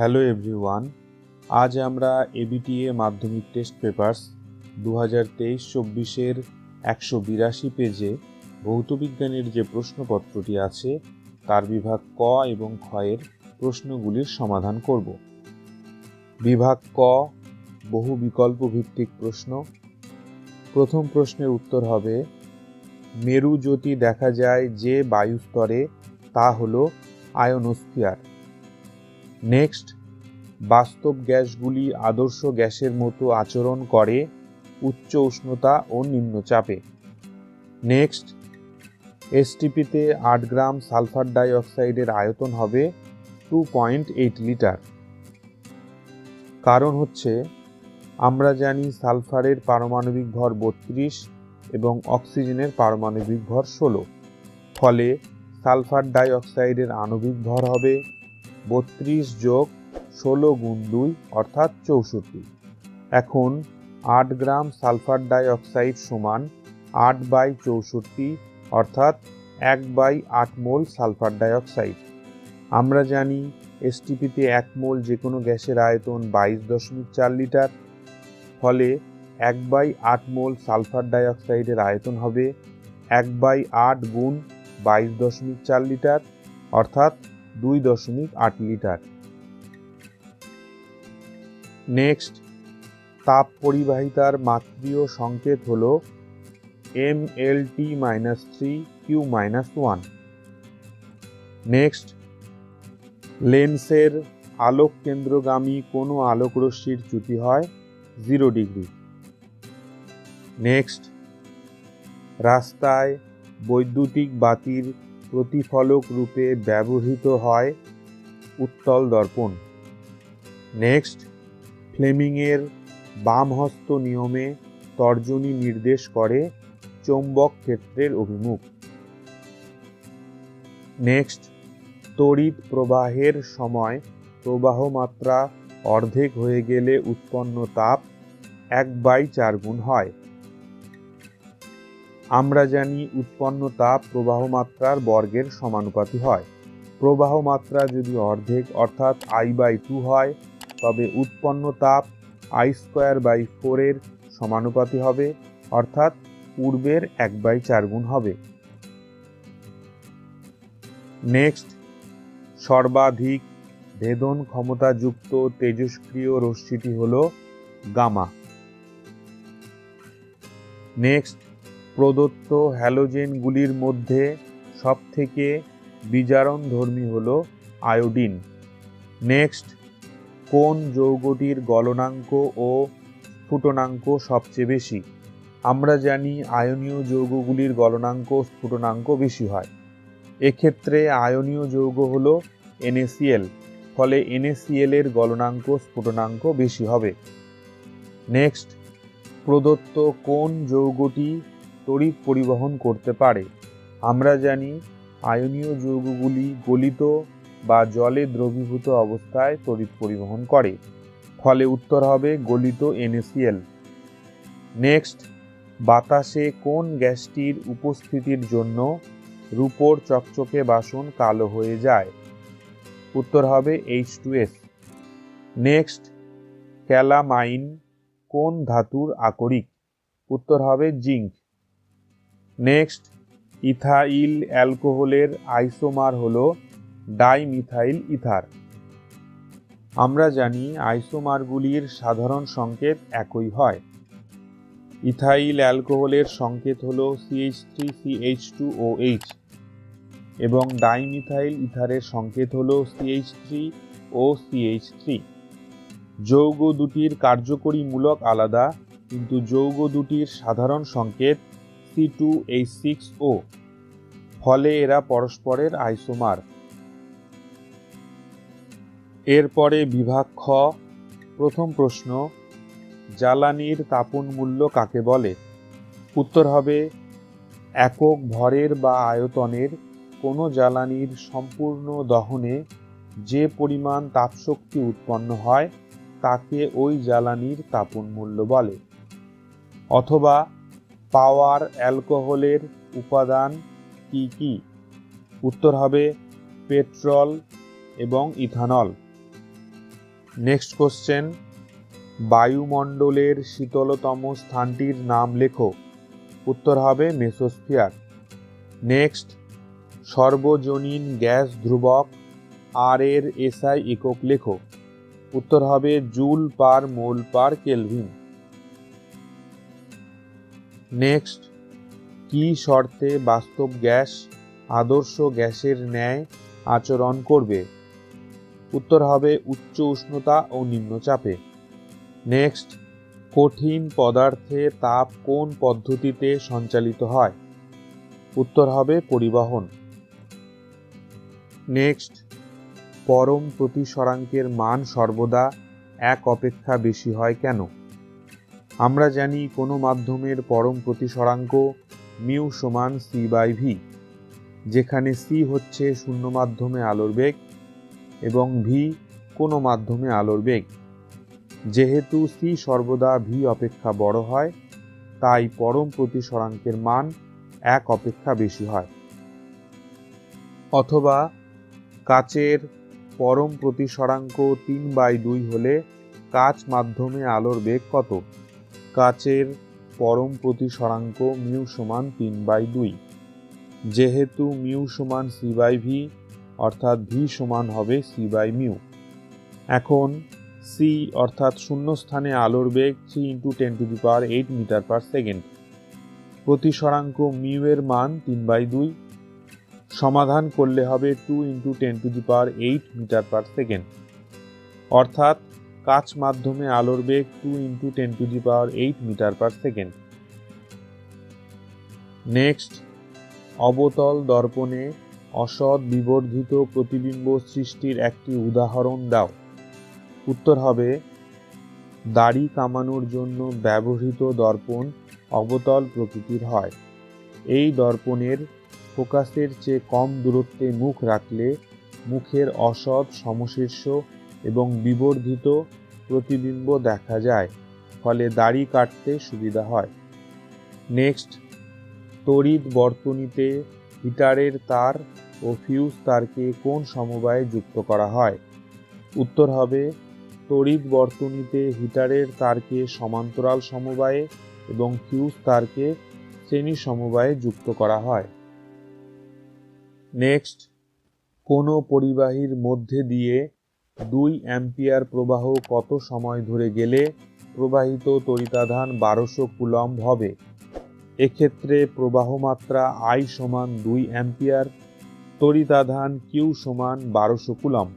Hello everyone, আজ আমরা ABTA মাধ্যমিক টেস্ট পেপার্স দু হাজার তেইশ চব্বিশের একশো বিরাশি পেজে ভৌতবিজ্ঞানের যে প্রশ্নপত্রটি আছে, তার বিভাগ ক এবং ক্ষয়ের প্রশ্নগুলির সমাধান করব। বিভাগ ক, বহু বিকল্প ভিত্তিক প্রশ্ন। প্রথম প্রশ্নের উত্তর হবে মেরু জ্যোতি দেখা যায় যে বায়ুস্তরে, তা হলো আয়নোস্ফিয়ার। নেক্সট বাস্তব গ্যাসগুলি আদর্শ গ্যাসের মতো আচরণ করে উচ্চ উষ্ণতা ও নিম্নচাপে। নেক্সট এসটিপিতে আট গ্রাম সালফার ডাই অক্সাইডের আয়তন হবে টু পয়েন্ট এইট লিটার। কারণ হচ্ছে, আমরা জানি সালফারের পারমাণবিক ভর বত্রিশ এবং অক্সিজেনের পারমাণবিক ভর ষোলো। ফলে সালফার ডাই অক্সাইডের আণবিক ভর হবে বত্রিশ যোগ ষোলো গুণ দুই, অর্থাৎ চৌষট্টি। এখন আট গ্রাম সালফার ডাই অক্সাইড সমান আট বাই চৌষট্টি, অর্থাৎ এক বাই আট মোল সালফার ডাই অক্সাইড আমরা জানি এসটিপিতে এক মোল যে কোনো গ্যাসের আয়তন বাইশ দশমিক চার লিটার, ফলে এক বাই আট মোল সালফার ডাই অক্সাইডের আয়তন হবে এক বাই আট গুণ বাইশ দশমিক চার লিটার, অর্থাৎ দুই দশমিক আট লিটার। নেক্সট তাপ পরিবাহিতার মাত্রীয় সংকেত হল M L T minus three Q minus one. Next, লেন্সের আলোক কেন্দ্রগামী কোনো আলোক রশ্মির চ্যুতি হয় জিরো ডিগ্রি। নেক্সট, রাস্তায় বৈদ্যুতিক বাতির প্রতিফলক রূপে ব্যবহৃত হয় উত্তল দর্পণ। নেক্সট, ফ্লেমিংয়ের বামহস্ত নিয়মে তর্জনী নির্দেশ করে চৌম্বক ক্ষেত্রের অভিমুখ। নেক্সট, তড়িৎ প্রবাহের সময় প্রবাহ মাত্রা অর্ধেক হয়ে গেলে উৎপন্ন তাপ এক বাই চার গুণ হয়। আমরা জানি উৎপন্ন তাপ প্রবাহ মাত্রার বর্গের সমানুপাতি হয়। প্রবাহ মাত্রা যদি অর্ধেক অর্থাৎ আই বাই টু হয়, তবে উৎপন্ন তাপ আই স্কোয়ার বাই ফোরের সমানুপাতি হবে, অর্থাৎ পূর্বের এক বাই চার গুণ হবে। নেক্সট সর্বাধিক ভেদন ক্ষমতাযুক্ত তেজস্ক্রিয় রশ্মিটি হল গামা। নেক্সট প্রদত্ত হ্যালোজেনগুলির মধ্যে সবথেকে বিজারণধর্মী হল আয়োডিন। নেক্সট, কোন যৌগটির গলনাঙ্ক ও স্ফুটনাঙ্ক সবচেয়ে বেশি? আমরা জানি আয়নীয় যৌগগুলির গলনাঙ্ক স্ফুটনাঙ্ক বেশি হয়। এক্ষেত্রে আয়নীয় যৌগ হল এনএসিএল, ফলে এনএসিএল এর গলনাঙ্ক স্ফুটনাঙ্ক বেশি হবে। নেক্সট, প্রদত্ত কোন যৌগটি তড়িৎ পরিবহন করতে পারে। আমরা জানি আয়নীয় যৌগগুলি গলিত বা জলে দ্রবীভূত অবস্থায় তড়িৎ পরিবহন করে। ফলে উত্তর হবে গলিত এনএসিএল নেক্সট বাতাসে কোন গ্যাসটির উপস্থিতির জন্য রূপোর চকচকে বাসন কালো হয়ে যায়? উত্তর হবে H two S next calamine কোন ধাতুর আকরিক? উত্তর হবে জিঙ্ক। নেক্সট, ইথাইল অ্যালকোহলের আইসোমার হল ডাইমিথাইল ইথার। আমরা জানি আইসোমারগুলির সাধারণ সংকেত একই হয়। ইথাইল অ্যালকোহলের সংকেত হল CH three CH two O H এবং ডাইমিথাইল ইথারের সংকেত হল CH three O CH three. যৌগ দুটির কার্যকরী মূলক আলাদা, কিন্তু যৌগ দুটির সাধারণ সংকেত C two H six O ফলে এরা পরস্পরের আইসোমার। এরপরে বিভাগ খ, প্রথম প্রশ্ন, জ্বালানির তাপন মূল্য কাকে বলে? উত্তর হবে, একক ভরের বা আয়তনের কোনো জ্বালানির সম্পূর্ণ দহনে যে পরিমাণ তাপশক্তি উৎপন্ন হয়, তাকে ওই জ্বালানির তাপন মূল্য বলে। অথবা পাওয়ার অ্যালকোহলের উপাদান কি কি? উত্তর হবে পেট্রল এবং ইথানল। নেক্সট কোশ্চেন, বায়ুমণ্ডলের শীতলতম স্থানটির নাম লেখো। উত্তর হবে মেসোস্ফিয়ার। নেক্সট, সর্বজনীন গ্যাস ধ্রুবক আর এর এসআই একক লেখো। উত্তর হবে joule per mole per kelvin. Next, কি শর্তে বাস্তব গ্যাস আদর্শ গ্যাসের ন্যায় আচরণ করবে? উত্তর হবে উচ্চ উষ্ণতা ও নিম্নচাপে। নেক্সট, কঠিন পদার্থে তাপ কোন পদ্ধতিতে সঞ্চালিত হয়? উত্তর হবে পরিবহন। নেক্সট, পরম প্রতিসরাঙ্কের মান সর্বদা এক অপেক্ষা বেশি হয় কেন? আমরা জানি কোনো মাধ্যমের পরম প্রতিসরাঙ্ক মিউ সমান সি বাই ভি যেখানে সি হচ্ছে শূন্য মাধ্যমে আলোর বেগ এবং ভি কোনো মাধ্যমে আলোর বেগ। যেহেতু সি সর্বদা ভি অপেক্ষা বড় হয়, তাই পরম প্রতিসরাঙ্কের মান এক অপেক্ষা বেশি হয়। অথবা কাচের পরম প্রতিসরাঙ্ক তিন বাই দুই হলে কাচ মাধ্যমে আলোর বেগ কত? কাচের পরম প্রতিসরাঙ্ক মিউ সমান তিন বাই দুই। যেহেতু মিউ সমান সি বাই ভি, অর্থাৎ ভি সমান হবে সি বাই মিউ। এখন সি অর্থাৎ শূন্য স্থানে আলোর বেগ three into ten to the power eight metre per second প্রতিসরাঙ্ক mu এর মান তিন বাই দুই। সমাধান করলে হবে two into ten to the power eight metre per second অর্থাৎ কাচ মাধ্যমে আলোর বেগ two into ten to the power eight metre per second next অবতল দর্পণে অসৎ বিবর্ধিত প্রতিবিম্ব সৃষ্টির একটি উদাহরণ দাও। উত্তর হবে, দাড়ি কামানোর জন্য ব্যবহৃত দর্পণ অবতল প্রকৃতির হয়। এই দর্পণের ফোকাসের চেয়ে কম দূরত্বে মুখ রাখলে মুখের অসৎ সমশীর্ষ এবং বিবর্ধিত প্রতিবিম্ব দেখা যায়, ফলে দাড়ি কাটতে সুবিধা হয়। নেক্সট তড়িৎ বর্তনীতে হিটারের তার ও ফিউজ তারকে কোন সমবায়ে যুক্ত করা হয়? উত্তর হবে, তড়িৎ বর্তনীতে হিটারের তারকে সমান্তরাল সমবায়ে এবং ফিউজ তারকে শ্রেণি সমবায়ে যুক্ত করা হয়। নেক্সট কোনো পরিবাহীর মধ্যে দিয়ে দুই অ্যাম্পিয়ার প্রবাহ কত সময় ধরে গেলে প্রবাহিত তরিতাধান বারোশো কুলম্ব হবে? এক্ষেত্রে প্রবাহ মাত্রা আই সমান দুই অ্যাম্পিয়ার, তরিতাধান কিউ সমান বারোশো কুলম্ব।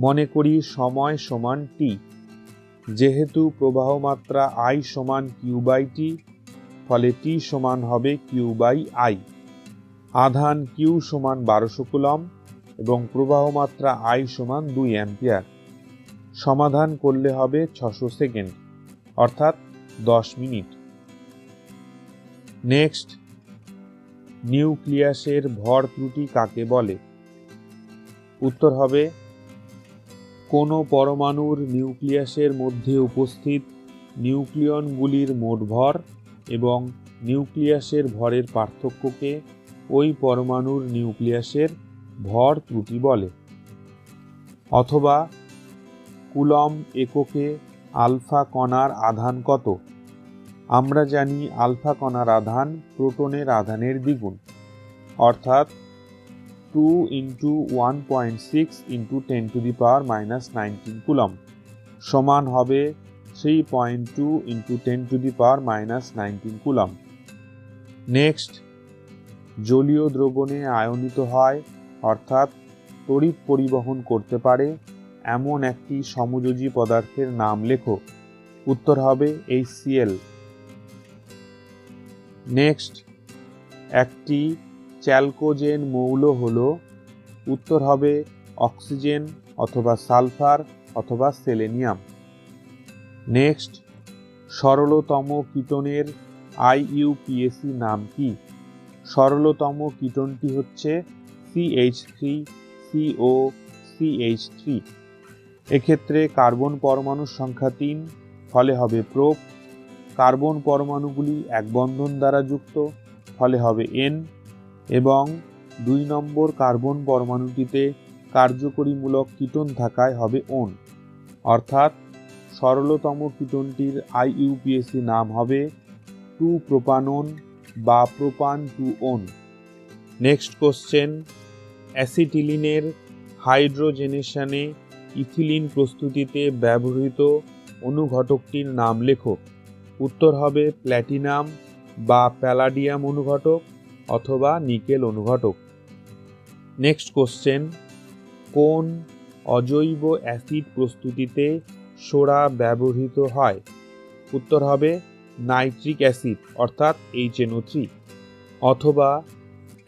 মনে করি সময় সমান টি যেহেতু প্রবাহ মাত্রা আই সমান কিউ বাই টি ফলে টি সমান হবে কিউ বাই আই আধান কিউ সমান বারোশো কুলম এবং প্রবাহ মাত্রা আই সমান দুই অ্যাম্পিয়ার। সমাধান করলে হবে ছশো সেকেন্ড, অর্থাৎ দশ মিনিট। নেক্সট, নিউক্লিয়াসের ভর ত্রুটি কাকে বলে? উত্তর হবে, কোনো পরমাণুর নিউক্লিয়াসের মধ্যে উপস্থিত নিউক্লিয়নগুলির মোট ভর এবং নিউক্লিয়াসের ভরের পার্থক্যকে ওই পরমাণুর নিউক্লিয়াসের ভর ত্রুটি বলে। অথবা কুলম এককে আলফা কণার আধান কত? আমরা জানি আলফা কণার আধান প্রোটনের আধানের দ্বিগুণ। অর্থাৎ two into one point six into ten to the power minus nineteen coulomb. সমান হবে three point two into ten to the power minus nineteen coulomb. Next, জলীয় দ্রবণে আয়নিত হয় অর্থাৎ তড়িৎ পরিবহন করতে পারে, এমন একটি সমযোজী পদার্থের নাম লেখো। উত্তর হবে এইচ সিএল নেক্সট একটি চ্যালকোজেন মৌল হল, উত্তর হবে অক্সিজেন অথবা সালফার অথবা সেলেনিয়াম। নেক্সট সরলতম কিটনের আইইউপিএসি নাম কি? সরলতম কিটনটি হচ্ছে CH three CO CH three এক্ষেত্রে কার্বন পরমাণুর সংখ্যা তিন, ফলে হবে প্রোপ। কার্বন পরমাণুগুলি এক বন্ধন দ্বারা যুক্ত, ফলে হবে এন এবং দুই নম্বর কার্বন পরমাণুটিতে কার্যকরীমূলক কিটন থাকায় হবে ওন অর্থাৎ সরলতম কীটনটির আইইউপিএসি নাম হবে টু প্রোপানন বা propane two one next question অ্যাসিটিলিনের হাইড্রোজেনেশনে ইথিলিন প্রস্তুতিতে ব্যবহৃত অনুঘটকটির নাম লেখো। উত্তর হবে প্ল্যাটিনাম বা প্যালাডিয়াম অনুঘটক অথবা নিকেল অনুঘটক। নেক্সট কোশ্চেন কোন অজৈব অ্যাসিড প্রস্তুতিতে সোডা ব্যবহৃত হয়? উত্তর হবে নাইট্রিক অ্যাসিড, অর্থাৎ এইচএনও থ্রি অথবা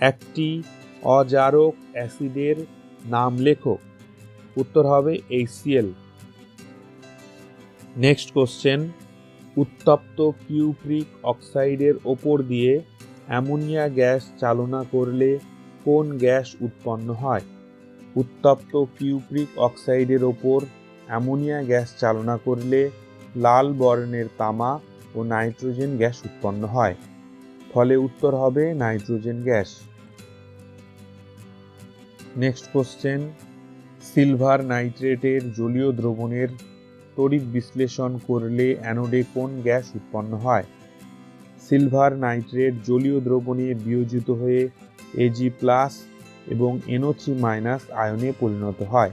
একটি অজারক অ্যাসিডের নাম লেখো। উত্তর হবে এইচসিএল নেক্সট কোশ্চেন উত্তপ্ত কিউপ্রিক অক্সাইডের ওপর দিয়ে অ্যামোনিয়া গ্যাস চালনা করলে কোন গ্যাস উৎপন্ন হয়? উত্তপ্ত কিউপ্রিক অক্সাইডের ওপর অ্যামোনিয়া গ্যাস চালনা করলে লাল বর্ণের তামা ও নাইট্রোজেন গ্যাস উৎপন্ন হয়। ফলে উত্তর হবে nitrogen gas. Next question silver নাইট্রেটের জলীয় দ্রবণের তড়িৎ বিশ্লেষণ করলে অ্যানোডে কোন গ্যাস উৎপন্ন হয়? সিলভার নাইট্রেট জলীয় দ্রবণে বিয়োজিত হয়ে এজি প্লাস এবং এনও থ্রি মাইনাস আয়নে পরিণত হয়।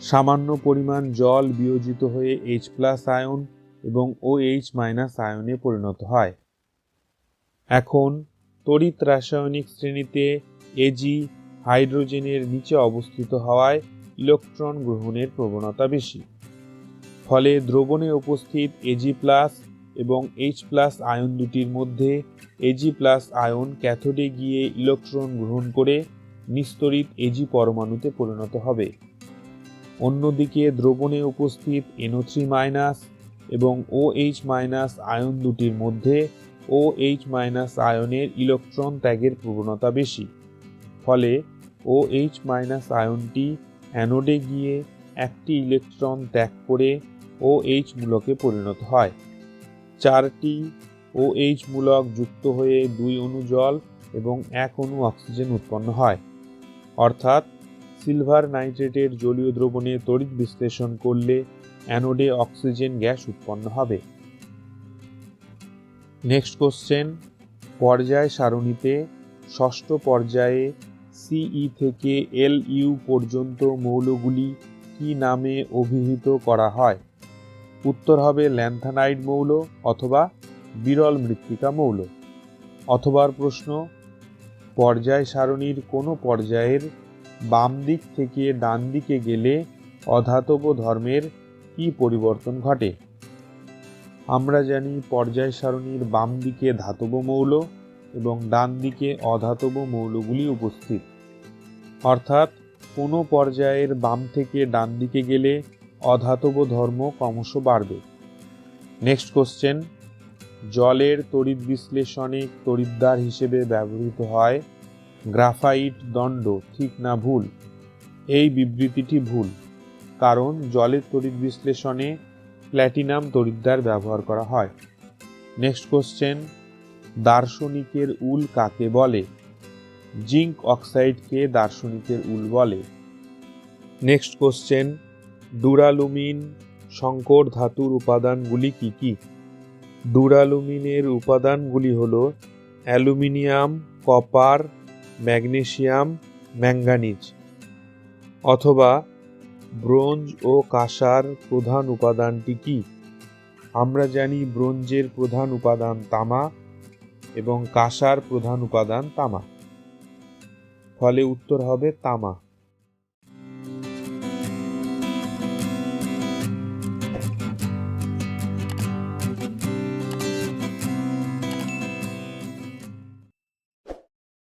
সামান্য পরিমাণ জল বিয়োজিত হয়ে এইচ প্লাস আয়ন এবং ও এইচ মাইনাস আয়নে পরিণত হয়। এখন তড়িৎ রাসায়নিক শ্রেণীতে এজি হাইড্রোজেনের নিচে অবস্থিত হওয়ায় ইলেকট্রন গ্রহণের প্রবণতা বেশি। ফলে দ্রবণে উপস্থিত এজি প্লাস এবং এইচ প্লাস আয়ন দুটির মধ্যে এজি প্লাস আয়ন ক্যাথোডে গিয়ে ইলেকট্রন গ্রহণ করে নিস্তরিত এজি পরমাণুতে পরিণত হবে। অন্যদিকে দ্রবণে উপস্থিত এনও থ্রি মাইনাস এবং ও এইচ মাইনাস আয়ন দুটির মধ্যে ও এইচ মাইনাস আয়নের ইলেকট্রন ত্যাগের প্রবণতা বেশি। ফলে এইচ মাইনাস আয়নটি অ্যানোডে গিয়ে একটি ইলেকট্রন ত্যাগ করে এইচ মূলকে পরিণত হয়। চারটি এইচ মূলক যুক্ত হয়ে দুই অণু জল এবং এক অণু অক্সিজেন উৎপন্ন হয়। অর্থাৎ সিলভার নাইট্রেটের জলীয় দ্রবণে তড়িৎ বিশ্লেষণ করলে অ্যানোডে অক্সিজেন গ্যাস উৎপন্ন হবে। নেক্সট কোশ্চেন পর্যায় সারণীতে ষষ্ঠ পর্যায়ে সিই থেকে এল ইউ পর্যন্ত মৌলগুলি কি নামে অভিহিত করা হয়? উত্তর হবে ল্যান্থানাইড মৌল অথবা বিরল মৃত্তিকা মৌল। অথবার প্রশ্ন, পর্যায় সারণীর কোনো পর্যায়ের বাম দিক থেকে ডান দিকে গেলে অধাতব ধর্মের কি পরিবর্তন ঘটে? আমরা জানি পর্যায় সারণীর বাম দিকে ধাতব মৌল এবং ডান দিকে অধাতব মৌলগুলি উপস্থিত। অর্থাৎ, কোনো পর্যায়ের বাম থেকে ডান দিকে গেলে অধাতব ধর্ম ক্রমশ বাড়বে। নেক্সট কোশ্চেন জলের তড়িৎ বিশ্লেষণে তড়িৎদ্বার হিসেবে ব্যবহৃত হয় গ্রাফাইট দণ্ড, ঠিক না ভুল? এই বিবৃতিটি ভুল, কারণ জলের তড়িৎ বিশ্লেষণে প্ল্যাটিনাম তড়িৎদ্বার ব্যবহার করা হয়। নেক্সট কোশ্চেন দার্শনিকের উল কাকে বলে? জিঙ্ক অক্সাইডকে দার্শনিকের উল বলে? নেক্সট কোশ্চেন, ডুরালুমিন সংকর ধাতুর উপাদানগুলি কি কি? ডুরালুমিনের উপাদানগুলি হল অ্যালুমিনিয়াম, কপার ম্যাগনেশিয়াম ম্যাঙ্গানিজ অথবা ব্রোঞ্জ ও কাঁসার প্রধান উপাদানটি কি? আমরা জানি ব্রোঞ্জের প্রধান উপাদান তামা এবং কাঁসার প্রধান উপাদান তামা। ফলে উত্তর হবে তামা।